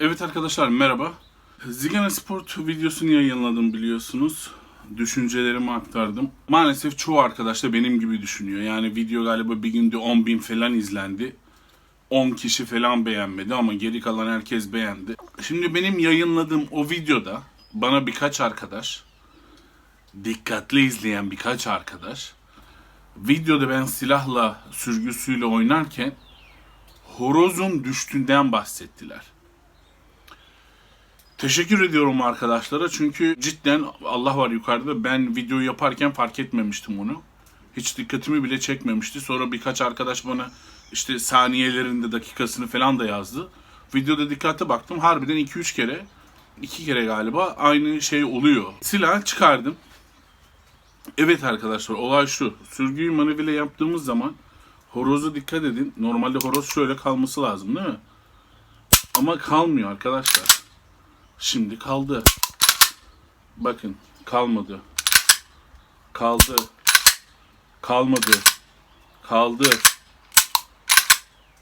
Evet arkadaşlar merhaba. Zigana Sport videosunu yayınladım biliyorsunuz. Düşüncelerimi aktardım. Maalesef çoğu arkadaş da benim gibi düşünüyor. Yani video galiba bir günde 10 bin falan izlendi. 10 kişi falan beğenmedi ama geri kalan herkes beğendi. Şimdi benim yayınladığım o videoda bana birkaç arkadaş, dikkatli izleyen birkaç arkadaş, videoda ben silahla sürgüsüyle oynarken horozun düştüğünden bahsettiler. Teşekkür ediyorum arkadaşlara çünkü cidden Allah var yukarıda ben video yaparken fark etmemiştim onu. Hiç dikkatimi bile çekmemişti. Sonra birkaç arkadaş bana işte saniyelerinde dakikasını falan da yazdı. Videoda dikkate baktım harbiden 2-3 kere 2 kere galiba aynı şey oluyor. Silah çıkardım. Evet arkadaşlar olay şu. Sürgüyü manevle yaptığımız zaman horozu dikkat edin. Normalde horoz şöyle kalması lazım değil mi? Ama kalmıyor arkadaşlar. Şimdi kaldı. Bakın kalmadı. Kaldı. Kalmadı. Kaldı.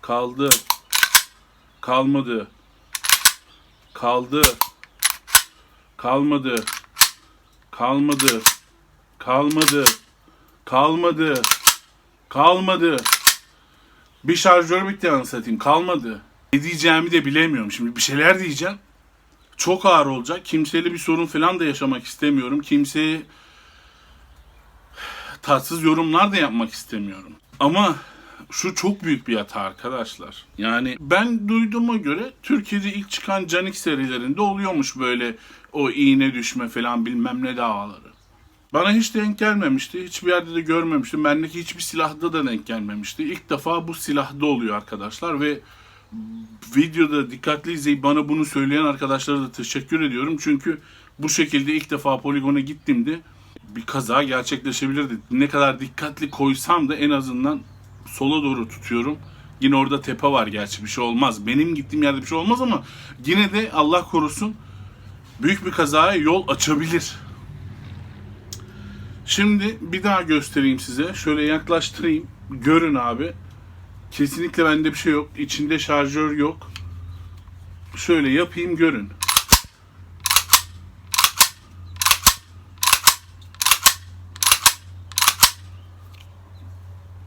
Kaldı. Kalmadı. Kaldı. Kalmadı. Kalmadı. Kalmadı. Kalmadı. Kalmadı. Bir şarjör bitti anasını satayım. Kalmadı. Ne diyeceğimi de bilemiyorum. Şimdi bir şeyler diyeceğim çok ağır olacak. Kimseyle bir sorun falan da yaşamak istemiyorum. Kimseye tatsız yorumlar da yapmak istemiyorum. Ama şu çok büyük bir hata arkadaşlar. Yani ben duyduğuma göre Türkiye'de ilk çıkan Canik serilerinde oluyormuş böyle o iğne düşme falan bilmem ne davaları. Bana hiç denk gelmemişti. Hiçbir yerde de görmemiştim. Bendeki hiçbir silahda da denk gelmemişti. İlk defa bu silahda oluyor arkadaşlar ve videoda dikkatli izleyip bana bunu söyleyen arkadaşlara da teşekkür ediyorum. Çünkü bu şekilde ilk defa poligona gittiğimde bir kaza gerçekleşebilirdi. Ne kadar dikkatli koysam da en azından sola doğru tutuyorum. Yine orada tepe var gerçi bir şey olmaz. Benim gittiğim yerde bir şey olmaz ama yine de Allah korusun büyük bir kazaya yol açabilir. Şimdi bir daha göstereyim size. Şöyle yaklaştırayım. Görün abi. Kesinlikle bende bir şey yok. İçinde şarjör yok. Şöyle yapayım görün.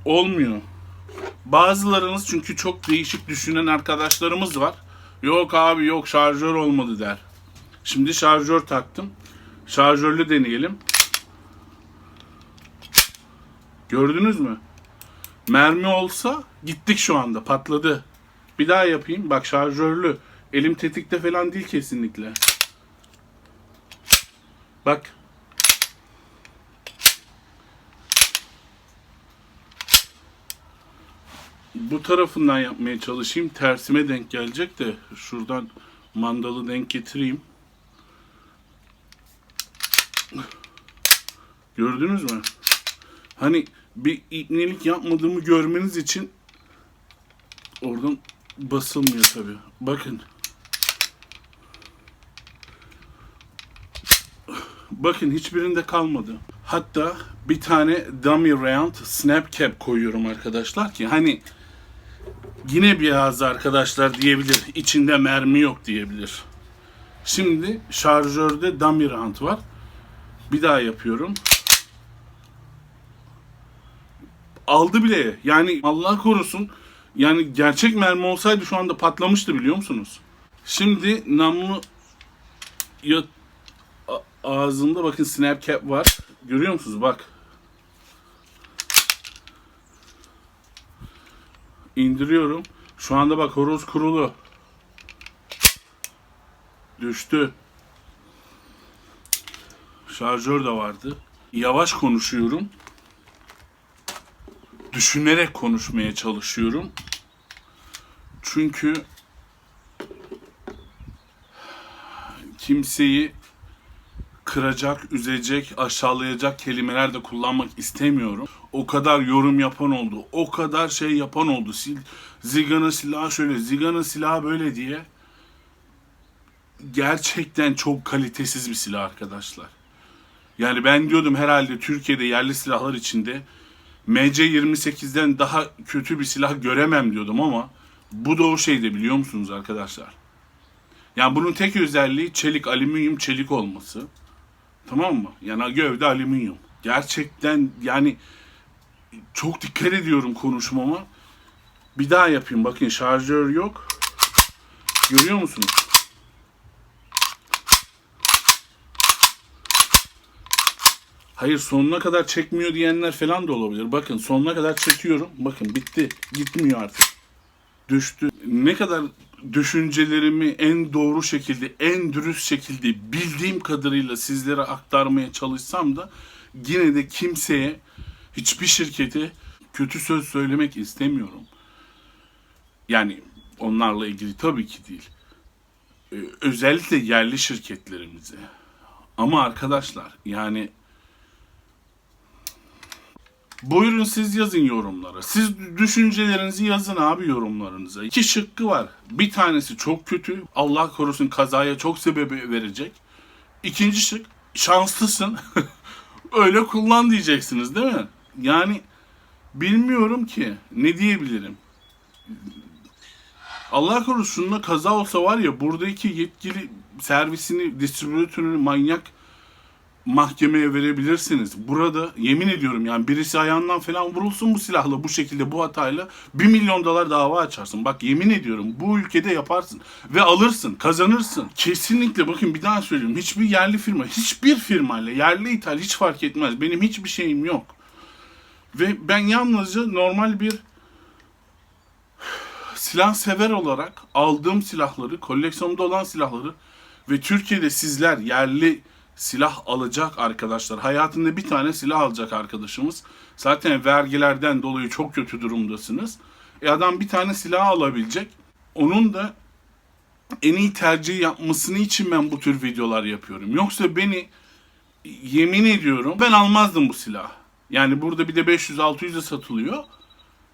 Olmuyor. Bazılarınız çünkü çok değişik düşünen arkadaşlarımız var. Yok abi yok şarjör olmadı der. Şimdi şarjör taktım. Şarjörlü deneyelim. Gördünüz mü? Mermi olsa gittik şu anda patladı. Bir daha yapayım. Bak şarjörlü. Elim tetikte falan değil kesinlikle. Bak. Bu tarafından yapmaya çalışayım. Tersime denk gelecek de şuradan mandalı denk getireyim. Gördünüz mü? Hani bir ipnelik yapmadığımı görmeniz için oradan basılmıyor tabi. Bakın. Bakın hiçbirinde kalmadı. Hatta bir tane dummy round snap cap koyuyorum arkadaşlar ki hani yine bir bazı arkadaşlar diyebilir içinde mermi yok diyebilir. Şimdi şarjörde dummy round var. Bir daha yapıyorum. Aldı bile. Yani Allah korusun. Yani gerçek mermi olsaydı şu anda patlamıştı biliyor musunuz? Şimdi namlu ya, a- ağzında bakın snap cap var. Görüyor musunuz? Bak. İndiriyorum. Şu anda bak horoz kurulu. Düştü. Şarjör de vardı. Yavaş konuşuyorum düşünerek konuşmaya çalışıyorum. Çünkü kimseyi kıracak, üzecek, aşağılayacak kelimeler de kullanmak istemiyorum. O kadar yorum yapan oldu, o kadar şey yapan oldu. Sil, Zigana silahı şöyle, Zigana silahı böyle diye. Gerçekten çok kalitesiz bir silah arkadaşlar. Yani ben diyordum herhalde Türkiye'de yerli silahlar içinde MC28'den daha kötü bir silah göremem diyordum ama bu da o şeyde biliyor musunuz arkadaşlar? Yani bunun tek özelliği çelik, alüminyum, çelik olması. Tamam mı? Yani gövde alüminyum. Gerçekten yani çok dikkat ediyorum konuşmama. Bir daha yapayım. Bakın şarjör yok. Görüyor musunuz? Hayır sonuna kadar çekmiyor diyenler falan da olabilir. Bakın sonuna kadar çekiyorum. Bakın bitti. Gitmiyor artık. Düştü. Ne kadar düşüncelerimi en doğru şekilde, en dürüst şekilde bildiğim kadarıyla sizlere aktarmaya çalışsam da yine de kimseye, hiçbir şirkete kötü söz söylemek istemiyorum. Yani onlarla ilgili tabii ki değil. Ee, özellikle yerli şirketlerimize. Ama arkadaşlar yani Buyurun siz yazın yorumlara. Siz düşüncelerinizi yazın abi yorumlarınıza. İki şıkkı var. Bir tanesi çok kötü. Allah korusun kazaya çok sebebi verecek. İkinci şık şanslısın. Öyle kullan diyeceksiniz değil mi? Yani bilmiyorum ki ne diyebilirim. Allah korusun şununla kaza olsa var ya buradaki yetkili servisini, distribütörünü manyak mahkemeye verebilirsiniz. Burada yemin ediyorum yani birisi ayağından falan vurulsun bu silahla bu şekilde bu hatayla 1 milyon dolar dava açarsın. Bak yemin ediyorum bu ülkede yaparsın ve alırsın kazanırsın. Kesinlikle bakın bir daha söylüyorum hiçbir yerli firma hiçbir firmayla yerli ithal hiç fark etmez. Benim hiçbir şeyim yok. Ve ben yalnızca normal bir silah sever olarak aldığım silahları, koleksiyonumda olan silahları ve Türkiye'de sizler yerli silah alacak arkadaşlar. Hayatında bir tane silah alacak arkadaşımız. Zaten vergilerden dolayı çok kötü durumdasınız. E adam bir tane silah alabilecek. Onun da en iyi tercih yapmasını için ben bu tür videolar yapıyorum. Yoksa beni yemin ediyorum ben almazdım bu silah. Yani burada bir de 500-600'e satılıyor.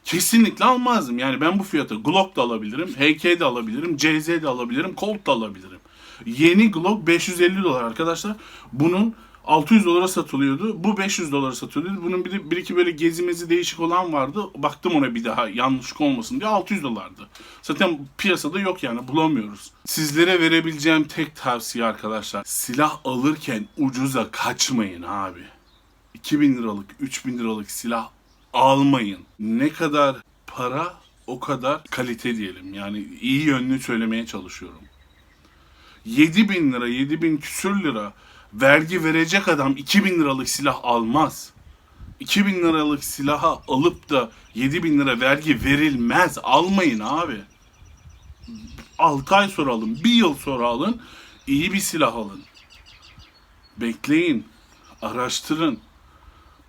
Kesinlikle almazdım. Yani ben bu fiyata Glock da alabilirim, HK de alabilirim, CZ de alabilirim, Colt da alabilirim. Yeni Glock 550 dolar arkadaşlar. Bunun 600 dolara satılıyordu. Bu 500 dolara satılıyordu. Bunun bir, bir iki böyle gezimezi değişik olan vardı. Baktım ona bir daha yanlışlık olmasın diye 600 dolardı. Zaten piyasada yok yani bulamıyoruz. Sizlere verebileceğim tek tavsiye arkadaşlar. Silah alırken ucuza kaçmayın abi. 2000 liralık, 3000 liralık silah almayın. Ne kadar para o kadar kalite diyelim. Yani iyi yönlü söylemeye çalışıyorum. 7 bin lira, 7 bin küsür lira vergi verecek adam 2000 liralık silah almaz. 2000 liralık silaha alıp da 7 bin lira vergi verilmez. Almayın abi. 6 ay sonra alın, 1 yıl sonra alın, iyi bir silah alın. Bekleyin, araştırın.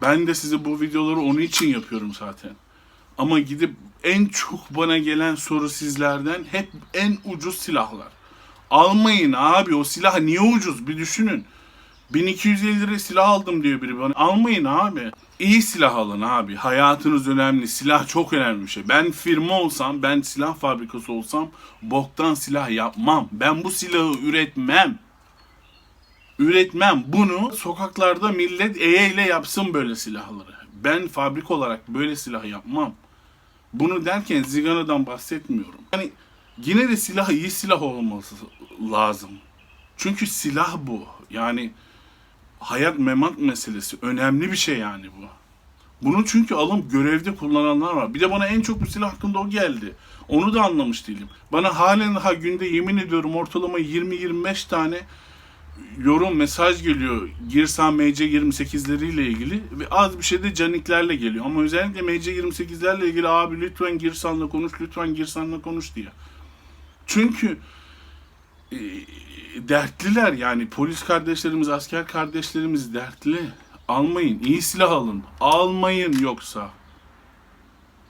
Ben de size bu videoları onun için yapıyorum zaten. Ama gidip en çok bana gelen soru sizlerden hep en ucuz silahlar. Almayın abi o silah niye ucuz bir düşünün. 1250 lira silah aldım diyor biri bana. Almayın abi. İyi silah alın abi. Hayatınız önemli. Silah çok önemli bir şey. Ben firma olsam, ben silah fabrikası olsam boktan silah yapmam. Ben bu silahı üretmem. Üretmem. Bunu sokaklarda millet eyle yapsın böyle silahları. Ben fabrika olarak böyle silah yapmam. Bunu derken Zigana'dan bahsetmiyorum. Hani yine de silah iyi silah olması lazım. Çünkü silah bu. Yani hayat memat meselesi. Önemli bir şey yani bu. Bunu çünkü alım görevde kullananlar var. Bir de bana en çok bu silah hakkında o geldi. Onu da anlamış değilim. Bana halen daha günde yemin ediyorum ortalama 20-25 tane yorum mesaj geliyor Girsan MC28'leriyle ilgili ve az bir şey de caniklerle geliyor. Ama özellikle MC28'lerle ilgili abi lütfen Girsan'la konuş, lütfen Girsan'la konuş diye. Çünkü dertliler yani polis kardeşlerimiz, asker kardeşlerimiz dertli. Almayın, iyi silah alın. Almayın yoksa.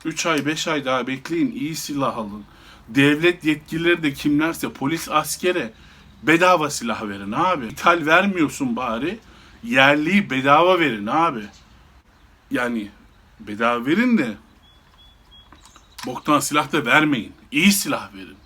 3 ay 5 ay daha bekleyin iyi silah alın. Devlet yetkilileri de kimlerse polis askere bedava silah verin abi. İthal vermiyorsun bari. Yerliyi bedava verin abi. Yani bedava verin de boktan silah da vermeyin. İyi silah verin.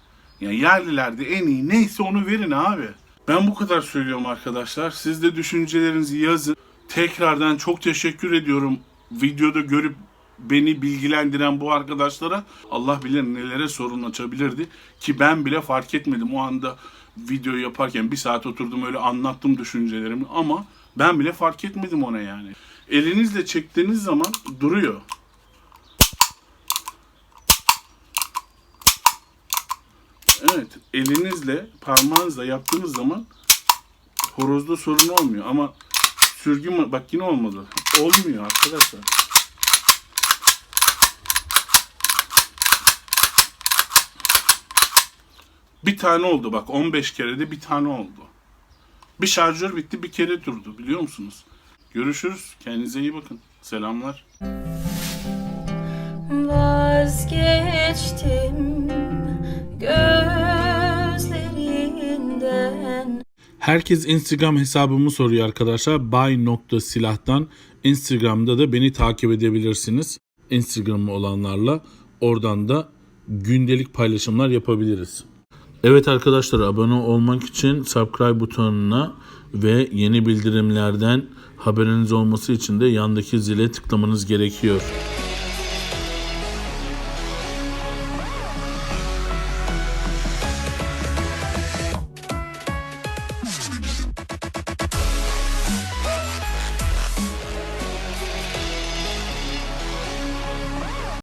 Yani yerlilerde en iyi neyse onu verin abi. Ben bu kadar söylüyorum arkadaşlar. Siz de düşüncelerinizi yazın. Tekrardan çok teşekkür ediyorum videoda görüp beni bilgilendiren bu arkadaşlara Allah bilir nelere sorun açabilirdi ki ben bile fark etmedim o anda video yaparken bir saat oturdum öyle anlattım düşüncelerimi ama ben bile fark etmedim ona yani. Elinizle çektiğiniz zaman duruyor. Evet, elinizle, parmağınızla yaptığınız zaman horozda sorun olmuyor ama sürgü ma- bak yine olmadı. Olmuyor arkadaşlar. Bir tane oldu bak 15 kerede bir tane oldu. Bir şarjör bitti bir kere durdu biliyor musunuz? Görüşürüz. Kendinize iyi bakın. Selamlar. Vazgeçtim Herkes Instagram hesabımı soruyor arkadaşlar. Bay.silahtan. Instagram'da da beni takip edebilirsiniz. Instagram'ı olanlarla. Oradan da gündelik paylaşımlar yapabiliriz. Evet arkadaşlar abone olmak için subscribe butonuna ve yeni bildirimlerden haberiniz olması için de yandaki zile tıklamanız gerekiyor.